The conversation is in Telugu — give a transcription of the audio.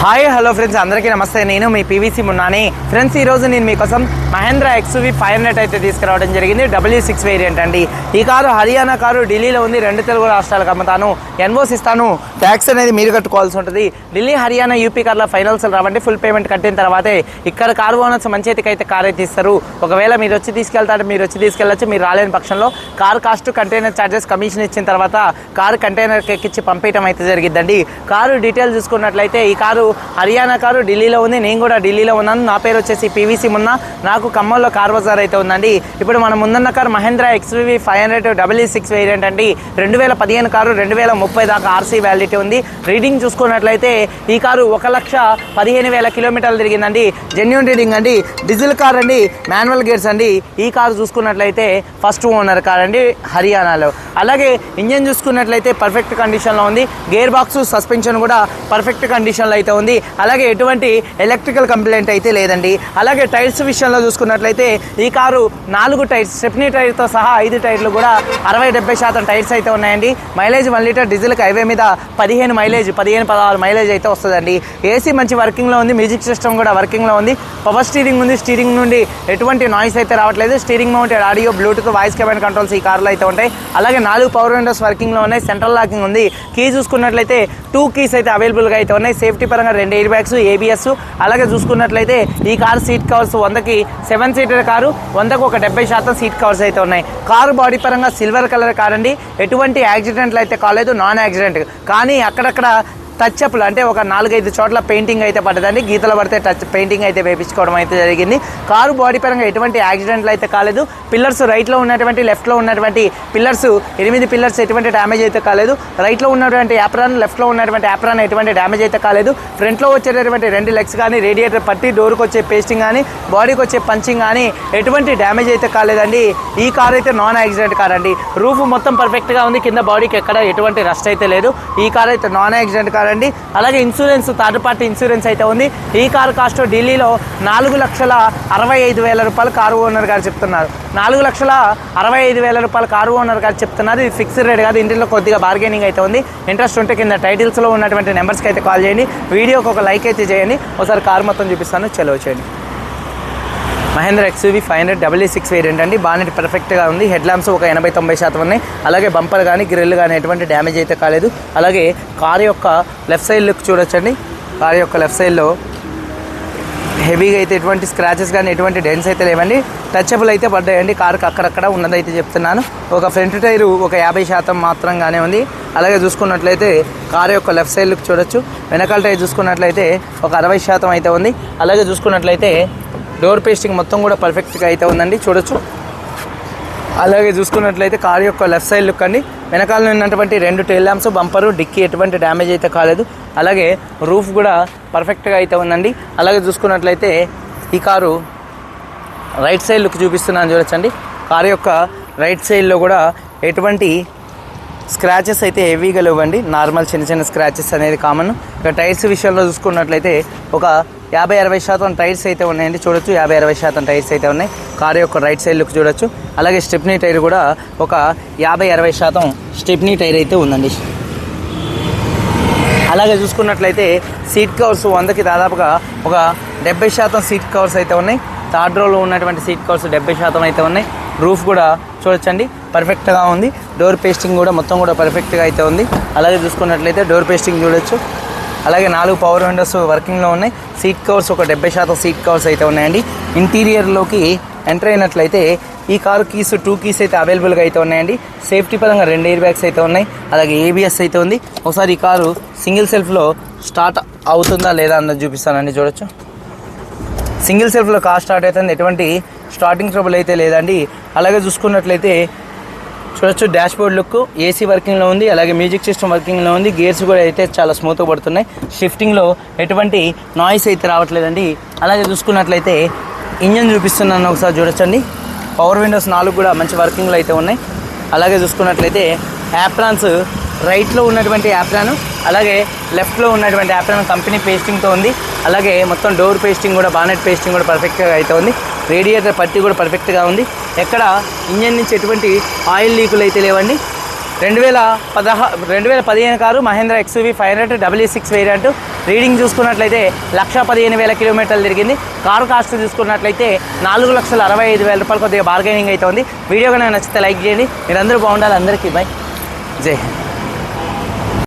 హాయ్ హలో ఫ్రెండ్స్ అందరికీ నమస్తే. నేను మీ పీవీసీ మున్నాని. ఫ్రెండ్స్ ఈరోజు నేను మీకోసం మహేంద్ర ఎక్స్వి ఫైవ్ హండ్రెడ్ అయితే తీసుకురావడం జరిగింది. డబ్ల్యూ సిక్స్ వేరియంట్ అండి. ఈ కారు హర్యానా కారు ఢిల్లీలో ఉంది. రెండు తెలుగు రాష్ట్రాలకు అమ్ముతాను. ఎన్ఓస్ ఇస్తాను. ట్యాక్స్ అనేది మీరు కట్టుకోవాల్సి ఉంటుంది. ఢిల్లీ హర్యానా యూపీ కార్ల ఫైనల్స్ రావండి. ఫుల్ పేమెంట్ కట్టిన తర్వాతే ఇక్కడ కారు ఓనర్స్ మంచి చేతికి అయితే కార్ అయితే ఇస్తారు. ఒకవేళ మీరు వచ్చి తీసుకెళ్తారు మీరు వచ్చి తీసుకెళ్ళచ్చు. మీరు రాలేని పక్షంలో car cost container charges commission ఇచ్చిన తర్వాత కారు కంటైనర్కి ఎక్కించి పంపించడం అయితే జరిగిద్దండి. కారు డీటెయిల్స్ చూసుకున్నట్లయితే ఈ కారు హర్యానా కారు ఢిల్లీలో ఉంది. నేను కూడా ఢిల్లీలో ఉన్నాను. నా పేరు వచ్చేసి పీవీసీ మున్నా. నాకు ఖమ్మంలో కార్ బజార్ అయితే ఉందండి. ఇప్పుడు మనం ముందున్న car Mahindra XUV five hundred double six variant అండి. రెండు వేల పదిహేను కారు రెండు వేల ముప్పై దాకా ఆర్సీ వ్యాలిడిటీ ఉంది. రీడింగ్ చూసుకున్నట్లయితే ఈ కారు ఒక లక్ష పదిహేను వేల కిలోమీటర్లు తిరిగిందండి. జెన్యున్ రీడింగ్ అండి. డీజిల్ కార్ అండి. మాన్యువల్ గేర్స్ అండి. ఈ కారు చూసుకున్నట్లయితే ఫస్ట్ ఓనర్ కార్ అండి హర్యానాలో. అలాగే ఇంజన్ చూసుకున్నట్లయితే పర్ఫెక్ట్ కండిషన్లో ఉంది. గేర్ బాక్స్ సస్పెన్షన్ కూడా పర్ఫెక్ట్ కండిషన్లో అయితే ఉంది. అలాగే ఎటువంటి ఎలక్ట్రికల్ కంప్లైంట్ అయితే లేదండి. అలాగే టైర్స్ విషయంలో చూసుకున్నట్లయితే ఈ కారు నాలుగు టైర్స్ స్టెప్నీ టైర్తో సహా ఐదు టైర్లు కూడా అరవై డెబ్బై శాతం టైర్స్ అయితే ఉన్నాయండి. మైలేజ్ వన్ లీటర్ డీజిల్కి హైవే మీద పదిహేను మైలేజ్ పదిహేను పదహారు మైలేజ్ అయితే వస్తుందండి. ఏసీ మంచి వర్కింగ్లో ఉంది మ్యూజిక్ సిస్టమ్ కూడా వర్కింగ్లో ఉంది. పవర్ స్టీరింగ్ ఉంది స్టీరింగ్ నుండి ఎటువంటి నాయిస్ అయితే రావట్లేదు. Steering mounted audio bluetooth voice command controls ఈ కార్లో అయితే ఉంటాయి. అలాగే నాలుగు పవర్ విండోస్ వర్కింగ్లో ఉన్నాయి. సెంట్రల్ లాకింగ్ ఉంది. కీ చూసుకున్నట్లయితే టూ కీస్ అయితే అవైలబుల్గా అయితే ఉన్నాయి. సేఫ్టీ పరంగా రెండు ఎయిర్ బ్యాగ్స్ ఏబిఎస్ అలాగే చూసుకున్నట్లయితే ఈ కారు సీట్ కవర్స్ వందకి సెవెన్ సీటర్ కారు వందకు ఒక డెబ్బై శాతం సీట్ కవర్స్ అయితే ఉన్నాయి. కారు బాడీ పరంగా సిల్వర్ కలర్ కార్ అండి ఎటువంటి యాక్సిడెంట్లు అయితే కాలేదు నాన్ యాక్సిడెంట్ కానీ అక్కడక్కడ టచ్ అప్లు అంటే ఒక నాలుగైదు చోట్ల పెయింటింగ్ అయితే పడ్డదండి. గీతలు పడితే టచ్ పెయింటింగ్ అయితే వేపించుకోవడం అయితే జరిగింది. కారు బాడీ పరంగా ఎటువంటి యాక్సిడెంట్లు అయితే కాలేదు. పిల్లర్స్ రైట్లో ఉన్నటువంటి లెఫ్ట్లో ఉన్నటువంటి పిల్లర్స్ ఎనిమిది పిల్లర్స్ ఎటువంటి డ్యామేజ్ అయితే కాలేదు. రైట్లో ఉన్నటువంటి యాప్రాన్ లెఫ్ట్లో ఉన్నటువంటి యాప్రాన్ ఎటువంటి డ్యామేజ్ అయితే కాలేదు. ఫ్రంట్లో వచ్చేటటువంటి రెండు లెగ్స్ కానీ రేడియేటర్ పట్టి డోర్కి వచ్చే పేస్టింగ్ కానీ బాడీకి వచ్చే పంచింగ్ కానీ ఎటువంటి డ్యామేజ్ అయితే కాలేదండి. ఈ కార్ అయితే నాన్ యాక్సిడెంట్ కార్ అండి. రూఫ్ మొత్తం పర్ఫెక్ట్గా ఉంది. కింద బాడీకి ఎక్కడ ఎటువంటి రస్ట్ అయితే లేదు. ఈ కార్ అయితే నాన్ యాక్సిడెంట్ కార్ అండి అలాగే ఇన్సూరెన్స్ థర్డ్ పార్టీ ఇన్సూరెన్స్ అయితే ఉంది. ఈ కారు కాస్ట్ ఢిల్లీలో నాలుగు లక్షల అరవై ఐదు వేల రూపాయలు కారు ఓనర్ గారు చెప్తున్నారు. నాలుగు లక్షల అరవై ఐదు వేల రూపాయలు కారు ఓనర్ గారు చెప్తున్నారు. ఇది ఫిక్స్డ్ రేట్ కాదు ఇంటిలో కొద్దిగా బార్గెనింగ్ అయితే ఉంది. ఇంట్రెస్ట్ ఉంటే కింద టైటిల్స్లో ఉన్నటువంటి నెంబర్స్కి అయితే కాల్ చేయండి. వీడియోకి ఒక లైక్ అయితే చేయండి. ఒకసారి కారు మొత్తం చూపిస్తాను. చెలవు చేయండి. Mahindra XUV five hundred double six variant అండి. బాగానే పర్ఫెక్ట్గా ఉంది. హెడ్ ల్యాంప్స్ ఒక ఎనభై తొంభై శాతం ఉన్నాయి. అలాగే బంపర్ కానీ గ్రిల్ కానీ ఎటువంటి డ్యామేజ్ అయితే కాలేదు. అలాగే కార్ యొక్క లెఫ్ట్ సైడ్ లుక్ చూడొచ్చండి. కార్ యొక్క లెఫ్ట్ సైడ్లో హెవీగా అయితే ఎటువంటి స్క్రాచెస్ కానీ ఎటువంటి డెన్స్ అయితే లేవండి. టచబుల్ అయితే పడ్డాయండి. కారుకి అక్కడక్కడ ఉన్నదైతే చెప్తున్నాను. ఒక ఫ్రంట్ టైరు ఒక యాభై శాతం మాత్రంగానే ఉంది. అలాగే చూసుకున్నట్లయితే కారు యొక్క లెఫ్ట్ సైడ్ లుక్ చూడొచ్చు. వెనకాల టైర్ చూసుకున్నట్లయితే ఒక అరవై శాతం అయితే ఉంది. అలాగే చూసుకున్నట్లయితే డోర్ పేస్టింగ్ మొత్తం కూడా పర్ఫెక్ట్గా అయితే ఉందండి చూడొచ్చు. అలాగే చూసుకున్నట్లయితే కారు యొక్క లెఫ్ట్ సైడ్ లుక్ అండి. వెనకాల ఉన్నటువంటి రెండు టైల్ ల్యాంప్స్ బంపరు డిక్కీ ఎటువంటి డ్యామేజ్ అయితే కాలేదు. అలాగే రూఫ్ కూడా పర్ఫెక్ట్గా అయితే ఉందండి. అలాగే చూసుకున్నట్లయితే ఈ కారు రైట్ సైడ్ లుక్ చూపిస్తున్నాను చూడొచ్చండి. కారు యొక్క రైట్ సైడ్లో కూడా ఎటువంటి స్క్రాచెస్ అయితే హెవీగా లేవండి. నార్మల్ చిన్న చిన్న స్క్రాచెస్ అనేది కామన్ ఇక టైర్స్ విషయంలో చూసుకున్నట్లయితే ఒక యాభై అరవై శాతం టైర్స్ అయితే ఉన్నాయండి. చూడొచ్చు యాభై అరవై శాతం టైర్స్ అయితే ఉన్నాయి. కారు యొక్క రైట్ సైడ్ లుక్ చూడొచ్చు. అలాగే స్టెప్నీ టైర్ కూడా ఒక యాభై అరవై శాతం స్టెప్నీ టైర్ అయితే ఉందండి. అలాగే చూసుకున్నట్లయితే సీట్ కవర్స్ వందకి దాదాపుగా ఒక డెబ్బై శాతం సీట్ కవర్స్ అయితే ఉన్నాయి. థర్డ్ రోలో ఉన్నటువంటి సీట్ కవర్స్ డెబ్బై శాతం అయితే ఉన్నాయి. రూఫ్ కూడా చూడొచ్చండి. పర్ఫెక్ట్గా ఉంది. డోర్ పేస్టింగ్ కూడా మొత్తం కూడా పర్ఫెక్ట్గా అయితే ఉంది. అలాగే చూసుకున్నట్లయితే డోర్ పేస్టింగ్ చూడొచ్చు. అలాగే నాలుగు పవర్ విండోస్ వర్కింగ్లో ఉన్నాయి. సీట్ కవర్స్ ఒక డెబ్బై శాతం సీట్ కవర్స్ అయితే ఉన్నాయండి. ఇంటీరియర్లోకి ఎంటర్ అయినట్లయితే ఈ కారు కీస్ టూ కీస్ అయితే అవైలబుల్గా అయితే ఉన్నాయండి. సేఫ్టీ పరంగా రెండు ఎయిర్ బ్యాగ్స్ అయితే ఉన్నాయి. అలాగే ఏబిఎస్ అయితే ఉంది. ఒకసారి ఈ కారు సింగిల్ సెల్ఫ్లో స్టార్ట్ అవుతుందా లేదా అన్నది చూపిస్తానండి. చూడొచ్చు. సింగిల్ సెల్ఫ్లో కార్ స్టార్ట్ అవుతుంది. ఎటువంటి స్టార్టింగ్ ట్రబుల్ అయితే లేదండి. అలాగే చూసుకున్నట్లయితే చూడొచ్చు డాష్ బోర్డ్ లుక్ ఏసీ వర్కింగ్లో ఉంది అలాగే మ్యూజిక్ సిస్టమ్ వర్కింగ్లో ఉంది గేర్స్ కూడా అయితే చాలా స్మూత్గా పడుతున్నాయి. షిఫ్టింగ్లో ఎటువంటి నాయిస్ అయితే రావట్లేదండి. అలాగే చూసుకున్నట్లయితే ఇంజన్ చూపిస్తున్నాను ఒకసారి చూడొచ్చండి. పవర్ విండోస్ నాలుగు కూడా మంచి వర్కింగ్లో అయితే ఉన్నాయి. అలాగే చూసుకున్నట్లయితే యాప్రాన్స్ రైట్లో ఉన్నటువంటి యాప్రాన్ అలాగే లెఫ్ట్లో ఉన్నటువంటి యాప్రాన్ కంపెనీ పేస్టింగ్తో ఉంది. అలాగే మొత్తం డోర్ పేస్టింగ్ కూడా బానెట్ పేస్టింగ్ కూడా పర్ఫెక్ట్గా అయితే ఉంది. రేడియేటర్ పట్టి కూడా పర్ఫెక్ట్గా ఉంది. ఎక్కడ? ఇంజన్ నుంచి ఎటువంటి ఆయిల్ లీకులు అయితే లేవండి. రెండు వేల పదహా రెండు వేల పదిహేను car Mahindra XUV five hundred W six variant. Reading చూసుకున్నట్లయితే లక్ష పదిహేను వేల కిలోమీటర్లు తిరిగింది. కారు కాస్ట్ చూసుకున్నట్లయితే నాలుగు లక్షల అరవై ఐదు వేల రూపాయలు కొద్దిగా బార్గెనింగ్ అయితే ఉంది. వీడియో కనుక నచ్చితే లైక్ చేయండి. మీరందరూ బాగుండాలి. అందరికీ బాయ్ జై హింద్.